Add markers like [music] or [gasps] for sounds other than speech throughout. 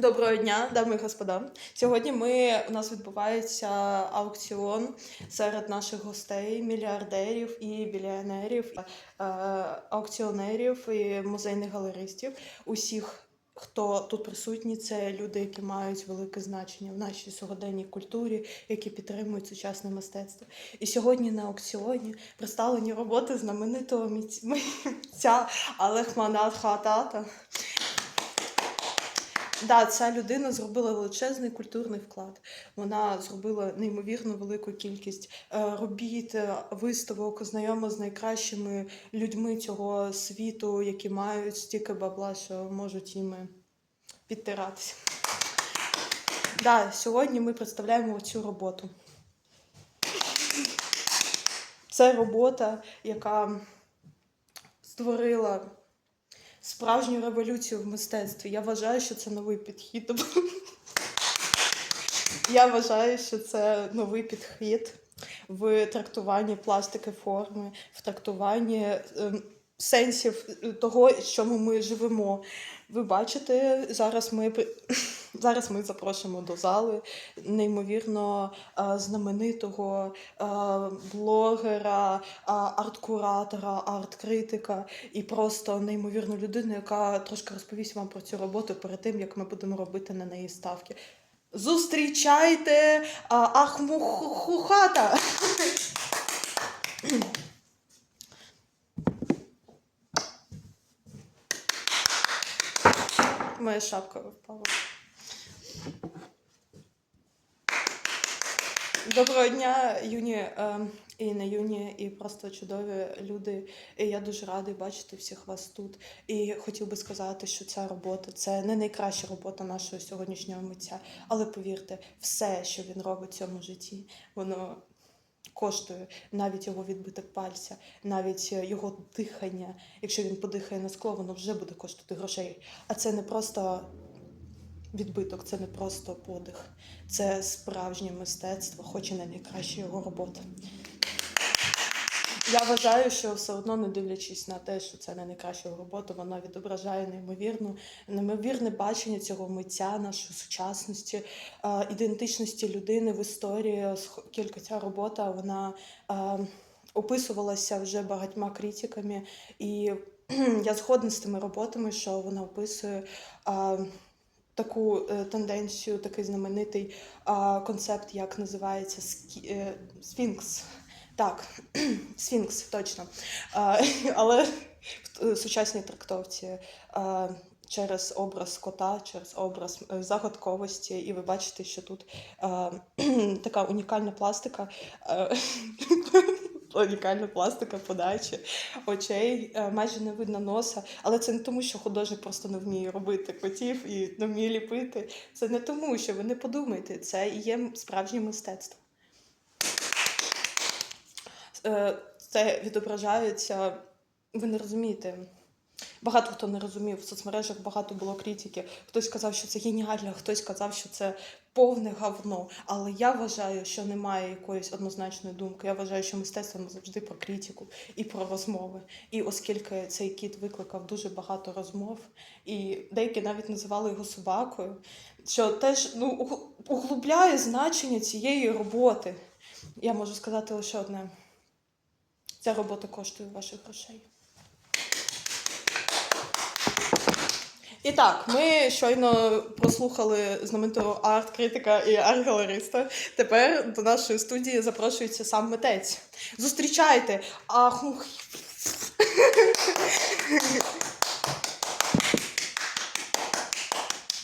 Доброго дня, дами і господа. Сьогодні ми у нас відбувається аукціон серед наших гостей, мільярдерів і біліонерів, е, аукціонерів і музейних галеристів. Усіх, хто тут присутні, це люди, які мають велике значення в нашій сьогоденній культурі, які підтримують сучасне мистецтво. І сьогодні на аукціоні представлені роботи знаменитого митця Алехмана Хатата. Да, ця людина зробила величезний культурний вклад. Вона зробила неймовірно велику кількість е, робіт, е, виставок, знайома з найкращими людьми цього світу, які мають стільки бабла, що можуть іми підтиратися. Да, сьогодні ми представляємо цю роботу. Це робота, яка створила справжню революцію в мистецтві. Я вважаю, що це новий підхід. [laughs] Я вважаю, що це новий підхід в трактуванні пластики форми, в трактуванні ем, сенсів того, в чому ми живемо. Ви бачите, зараз ми [laughs] зараз ми запрошуємо до зали неймовірно е, знаменитого е, блогера, е, арт-куратора, арт-критика і просто неймовірну людину, яка трошки розповість вам про цю роботу перед тим, як ми будемо робити на неї ставки. Зустрічайте а, Ахмухата! Моя шапка впала. Доброго дня, юні е, і не юні, і просто чудові люди. І я дуже радий бачити всіх вас тут. І хотів би сказати, що ця робота це не найкраща робота нашого сьогоднішнього митця. Але повірте, все, що він робить в цьому житті, воно коштує навіть його відбиток пальця, навіть його дихання. Якщо він подихає на скло, воно вже буде коштувати грошей. А це не просто відбиток, це не просто подих, це справжнє мистецтво, хоч і найкраща його робота. Я вважаю, що все одно, не дивлячись на те, що це не найкраща робота, вона відображає неймовірну, неймовірне бачення цього митця, нашої сучасності, е, ідентичності людини в історії, оскільки ця робота вона е, описувалася вже багатьма критиками, і я згодна з тими роботами, що вона описує. Таку е, тенденцію, такий знаменитий концепт, як називається е, Сфінкс. Так, [clears throat] Сфінкс, точно. [laughs] Але в е, сучасній трактовці через образ кота, через образ загадковості, і ви бачите, що тут [clears throat] така унікальна пластика. [laughs] Унікальна пластика подачі очей, е, майже не видно носа. Але це не тому, що художник просто не вміє робити котів і не вміє ліпити. Це не тому, що ви не подумайте, це і є справжнє мистецтво. Е, Це відображається, ви не розумієте. Багато хто не розумів, в соцмережах багато було критики. Хтось казав, що це геніально, хтось казав, що це повне говно. Але я вважаю, що немає якоїсь однозначної думки. Я вважаю, що мистецтво завжди про критику і про розмови. І оскільки цей кіт викликав дуже багато розмов, і деякі навіть називали його собакою, що теж ну, углубляє значення цієї роботи. Я можу сказати лише одне: ця робота коштує ваших грошей. І так, ми щойно прослухали знаменитого арт-критика і арт-галериста. Тепер до нашої студії запрошується сам митець. Зустрічайте! Ахух.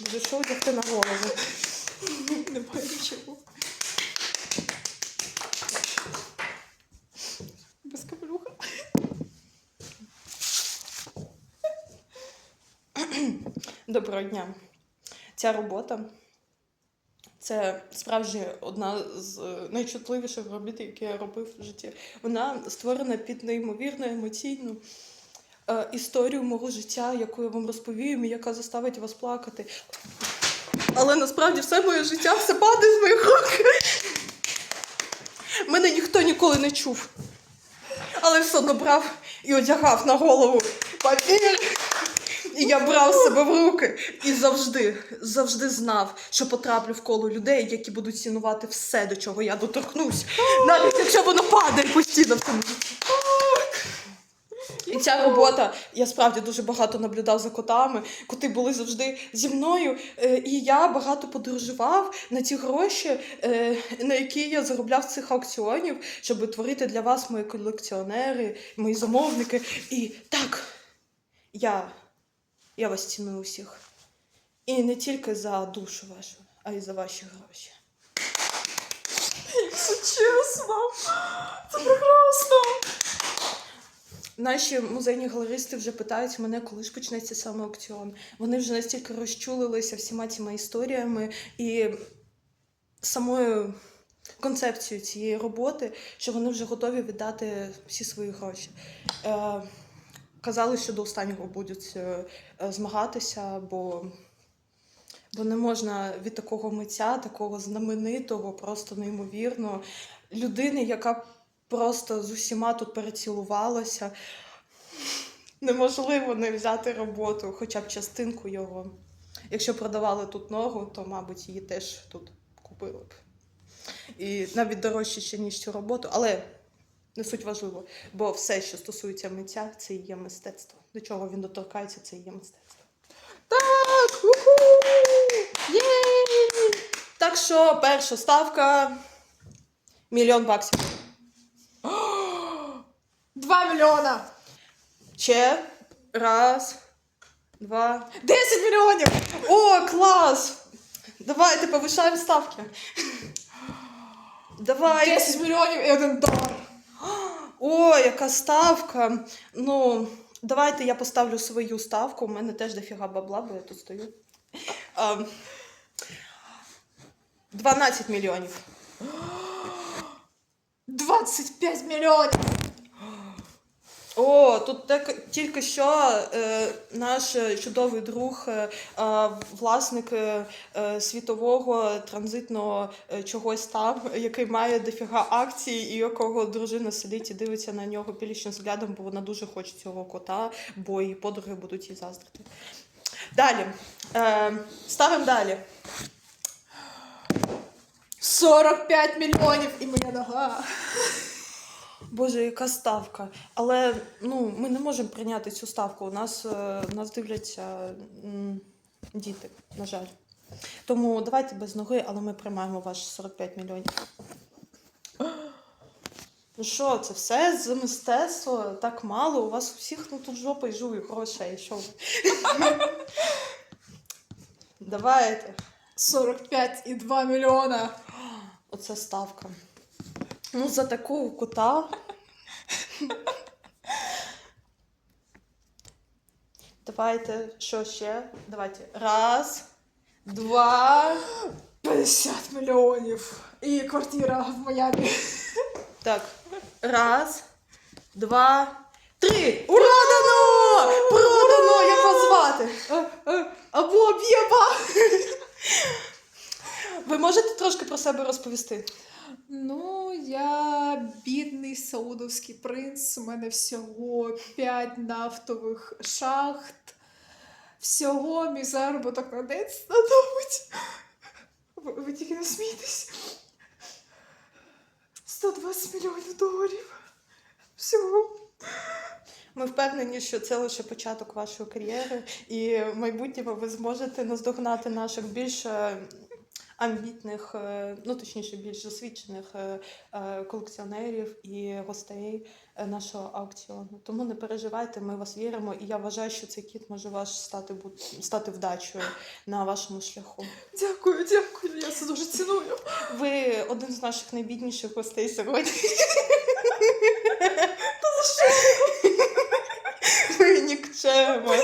Дуже що одягти на голову? Немає нічого. Без капелюха. Доброго дня. Ця робота це справді одна з е, найчутливіших робіт, які я робив в житті. Вона створена під неймовірно емоційну е, історію мого життя, яку я вам розповім, і яка заставить вас плакати. Але насправді все моє життя все падає з моїх рук. Мене ніхто ніколи не чув. Але все одно брав і одягав на голову папір. І я брав себе в руки і завжди, завжди знав, що потраплю в коло людей, які будуть цінувати все, до чого я доторкнусь, навіть якщо воно падає постійно. І ця робота, я справді дуже багато наблюдав за котами. Коти були завжди зі мною. е, І я багато подорожував на ті гроші, е, на які я заробляв цих аукціонів, щоб творити для вас мої колекціонери, мої замовники. І так, я, я вас ціную усіх. І не тільки за душу вашу, а й за ваші гроші. Це чесно. Це прекрасно. Наші музейні галеристи вже питають мене, коли ж почнеться саме аукціон. Вони вже настільки розчулилися всіма цими історіями і самою концепцією цієї роботи, що вони вже готові віддати всі свої гроші. Е, казали, що до останнього будуть е, е, змагатися, бо, бо не можна від такого митця, такого знаменитого, просто неймовірно, людини, яка просто з усіма тут перецілувалася. Неможливо не взяти роботу, хоча б частинку його. Якщо продавали тут ногу, то, мабуть, її теж тут купили б. І навіть дорожче ще, ніж цю роботу, але не суть важливо, бо все, що стосується митця, це і є мистецтво. До чого він доторкається, це і є мистецтво. Так, уху! Єй! Так що перша ставка мільйон баксів. [gasps] Два мільйона! Ще раз, два. Десять мільйонів! О, клас! Давайте повишаємо ставки. Давай. Десять мільйонів і один долар. О, яка ставка. Ну, давайте я поставлю свою ставку. У мене теж дофіга бабла, бо я тут стою. Ем, 12 мільйонів. [gasps] 25 мільйонів! О, тут так, тільки що е, наш е, чудовий друг, е, власник е, е, світового транзитного е, чогось там, який має дофіга акцій, і якого дружина сидить і дивиться на нього пілічним взглядом, бо вона дуже хоче цього кота, бо її подруги будуть їй заздрити. Далі. Е, ставимо далі. 45 мільйонів і моя нога. Боже, яка ставка. Але ну, ми не можемо прийняти цю ставку. У нас, е, нас дивляться м, діти, на жаль. Тому давайте без ноги, але ми приймаємо ваші 45 мільйонів. Ну що, це все з мистецтва так мало. У вас у всіх ну, тут жопа і жує грошей. Що ви? Давайте. 45 і 2 мільйона. Оце ставка. Ну, за такого кота. Давайте, що ще? Давайте. Раз, два. 50 мільйонів. І квартира в Майамі. Так. Раз, два, три. Продано! Продано! Як вас звати? Або б'єба. Ви можете трошки про себе розповісти? Ну, я саудовський принц. У мене всього 5 нафтових шахт. Всього мій заробіток на день становить. Ви, ви тільки не смійтесь. 120 мільйонів доларів. Всього. Ми впевнені, що це лише початок вашої кар'єри, і в майбутньому ви зможете наздогнати наших більш е, амбітних, е, ну точніше, більш досвідчених е, е, колекціонерів і гостей нашого аукціону. Тому не переживайте, ми вас віримо, і я вважаю, що цей кіт може ваш стати стати вдачею на вашому шляху. Дякую, дякую. Я це дуже ціную. Ви один з наших найбідніших гостей сьогодні. Ви нікчема.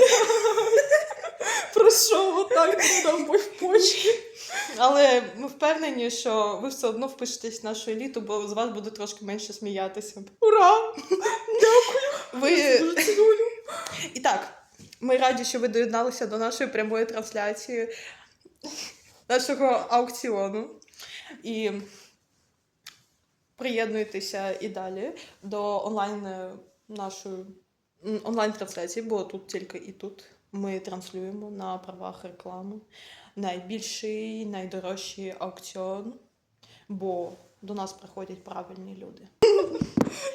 Про що отак нам в почті? Але ми впевнені, що ви все одно впишетесь в нашу еліту, бо з вас буде трошки менше сміятися. Ура! Ви Дуже ціную. і так, ми раді, що ви доєдналися до нашої прямої трансляції нашого аукціону. І приєднуйтеся і далі до онлайн е, нашої онлайн-трансляції, бо тут тільки і тут ми транслюємо на правах реклами найбільший, найдорожчий аукціон, бо до нас приходять правильні люди.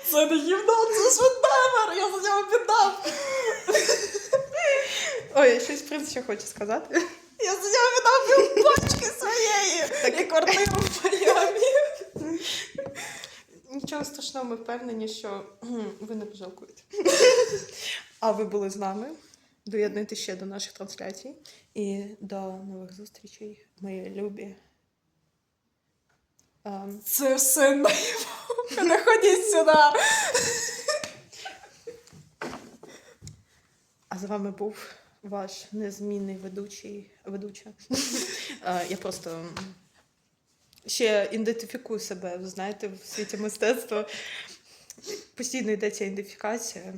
Це не гівно, це швидемер, я за нього віддав. Ой, я щось принц ще хоче сказати. Я за нього віддав півбачки своєї. Так і квартиру в Майамі. Нічого страшного, ми впевнені, що [clears throat] ви не пожалкуєте. А ви були з нами. Доєднуйтесь ще до наших трансляцій і до нових зустрічей, мої любі. Ем, Це все наїво. Не ходіть сюди. А з вами був ваш незмінний ведучий ведуча. Е, Я просто ще ідентифікую себе, ви знаєте, в світі мистецтва. Постійно йде ця ідентифікація.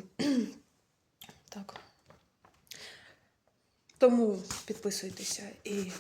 Так. Тому підписуйтеся і